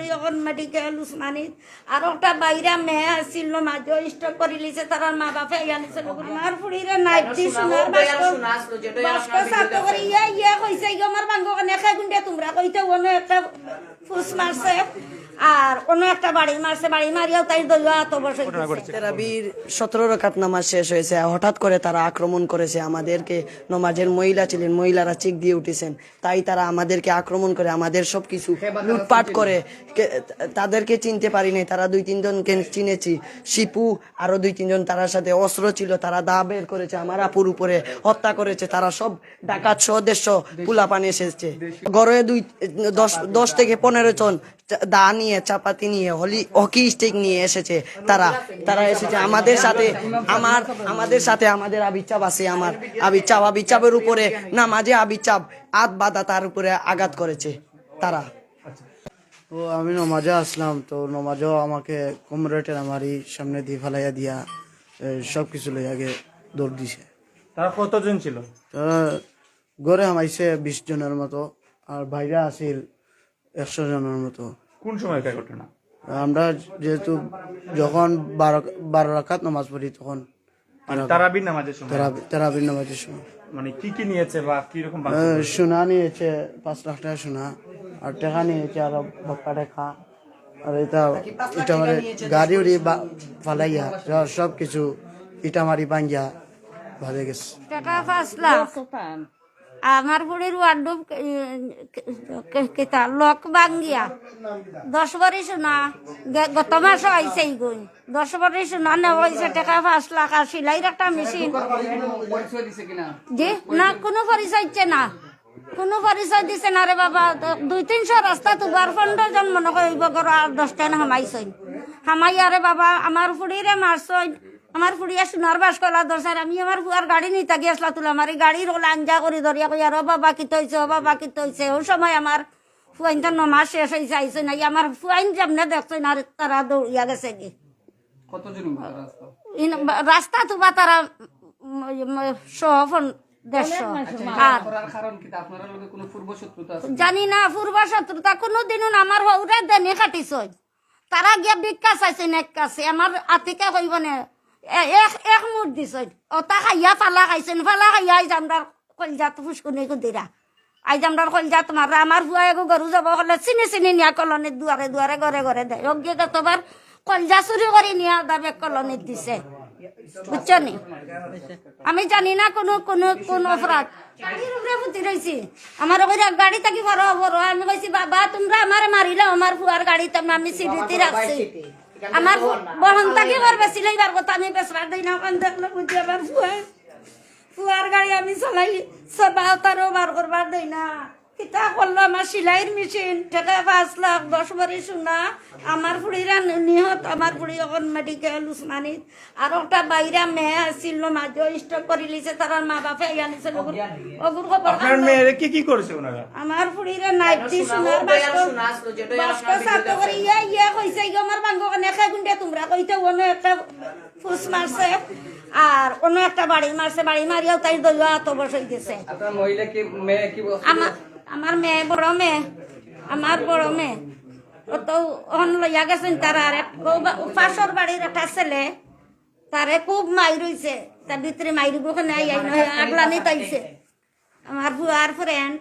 ফুড়ি এখন মেডিকেল উসমানিত। আর একটা বাইরা মেয়ে আসছিল মাঝে স্টক করে লিছে তার মা বাপে আনিছিল আমার ফুড়িরে নাইট দি সোনার বাস্ক সাত করে ইয়া ইয়া কইছে ইয়া আমার বাঙ্গ কানে খাই গুন্ডে তোমরা কইতে অন্য একটা ফুস মারছে আর অন্য একটা বাড়ি মারছে বাড়ি মারিয়াও তাই দইয়া এত বসে। তেরাবির সতেরো রকাত নামাজ শেষ হয়েছে হঠাৎ করে তারা আক্রমণ করেছে। আমাদেরকে নমাজের মহিলা ছিলেন মহিলারা চিক দিয়ে উঠেছেন। তাই তারা আমাদেরকে আক্রমণ করে আমাদের সবকিছু লুটপাট করে। তাদেরকে চিনতে পারি নাই তারা দুই তিনজনকে চিনেছি। শিপু আরও দুই তিনজন তার সাথে অস্ত্র ছিল তারা দা বের করেছে আমার আপুর উপরে হত্যা করেছে তারা সব ডাকাত সহ দেড়শো পুলাপান এসেছে। গড়ে দুই দশ দশ থেকে পনেরো জন দা নিয়ে চাপাতি নিয়ে হলি হকি স্টিক নিয়ে এসেছে তারা। তারা এসেছে আমাদের সাথে আমার আমাদের সাথে আমাদের আবিচাপ আছে আমার আবিচাপ আবিচাপের উপরে না মাঝে আবিচাপ আত বাদা তার উপরে আঘাত করেছে তারা। তো আমি নমাজে আসলাম তো নমাজও আমাকে কমরেটের আমারই সামনে দিয়ে ফেলাইয়া দিয়া সব কিছু লই আগে দৌড় দিছে। তারা কতজন ছিল? তো গড়ে আমাইছে বিশ জনের মতো আর বাইরে আসিল একশো জনের মতো। কোন সময়কার ঘটনা? আমরা যেহেতু যখন বারো বারো রাখাত নামাজ পড়ি তখন। তারাবির নামাজের সময়? তেরাবি- নামাজের সময়। মানে কি কি নিয়েছে বা কি রকম আহ, সোনা নিয়েছে পাঁচ লাখ টাকা সোনা আর টাকা নিয়েছে আরও বক্কা টাকা আর এটা এটা মানে গাড়ি উড়ি বা- ফালাইয়া সব কিছু ইটা মারি ভাঙ্গিয়া ভালো গেছে। টাকা পাঁচ লাখ। আমার বুড়ির ওয়ার্ডুব কেতা লক বাঙ্গিয়া দশ বারি শোনা গত মাস আইছে গুণ দশ বারি শোনা নেওয়া টাকা পাঁচ লাখ, আর সিলাইর একটা মেশিন। জি, না, কোনো পরিচয় না। কোনো পরিচয় দিছে না রে বাবা। দুই, তিনশো রাস্তা তুবার ফন্ড জন মনে করিব আর দশটান হামাইছই হামাই আরে বাবা, আমার ফুড়িরে মারছই আমার ফুড়িয়া সোনার বাস কলা দরকার আমি আমার ফুয়ার গাড়ি নিতে গিয়েছিল তুলে আমার এই গাড়ির ওলা আঞ্জা করি ধরিয়া কই আর ও বাবা কি তৈছে ও বাবা কি তৈছে ওই সময় আমার ফুয়াইন তো নমাস শেষ হয়েছে আইছে নাই আমার ফুয়াইন যেমনে দেখছে না তারা দৌড়িয়া গেছে কি ইন- রাস্তা তুবা তারা সহফন জানি না পূর্ব শত্রুতা কোনো দিনও না আমার হৌরে দেনে কাটিছ তারা গিয়া ভিক্ষা চাইছে নেক কাছে আমার আতিকা কইব নে এক এক মুঠ দিছ অতা খাইয়া ফালা খাইছেন ফালা খাইয়া আইজ আমরার কলজাত ফুসকুনি কুদিরা আইজ আমরার কলজাত মারা আমার ভুয়া এগো গরু যাব হলে চিনি চিনি নিয়া কলনির দুয়ারে দুয়ারে ঘরে ঘরে দেয় অজ্ঞে কতবার কলজা চুরি করে নিয়া দাবে কলনিত দিছে। বুঝছ নি? আমি জানি না কোনো কোনো কোন অপরাধ গাড়ির উপরে ফুটি রয়েছি আমার ওখানে গাড়ি থাকি বড় বড় আমি কইছি বাবা, তোমরা আমার মারিলে আমার ফুয়ার গাড়ি আমি সিঁড়িতে রাখছি আমার বহন থাকি করবে সিলাইবার কথা আমি বেসবার দিই না ওখান দেখলে বুঝি আমার ফুয়া ফুয়ার গাড়ি আমি চালাই। সবা তারও বার করবার দিই না। কিতা করল আমার সিলাইয়ের মেশিন টাকা পাঁচ লাখ দশ বারি সোনা। আমার ফুড়িরা নিহত আমার ফুড়ি এখন মেডিকেল উসমানিত আর একটা বাইরা মেয়ে আসছিল মাঝে স্টক করে লিছে তার মা বাপে আনিছিল ওগুর খবর কি কি করেছে ওনারা? আমার ফুড়িরে নাইট সোনার বাস্ক সাত করে ইয়া ইয়া কইছে ইয়া আমার বাঙ্গ কানে খাই গুন্ডে তোমরা কইতে অন্য একটা ফুস মারছে। আর অন্য একটা বাড়ি মারছে বাড়ি মারিয়াও তাই দইয়া এত বসে দিছে আপনার মহিলা কি মেয়ে কি আমার আমার মেয়ে বড় মেয়ে, আমার বড় মেয়ে। ও তো অন লইয়া গেছেন তার আর পাশর বাড়ির একটা ছেলে, তারে খুব মাই রইছে তার ভিতরে মাইরিব আগলানি তাইছে। আমার বুয়ার ফ্রেন্ড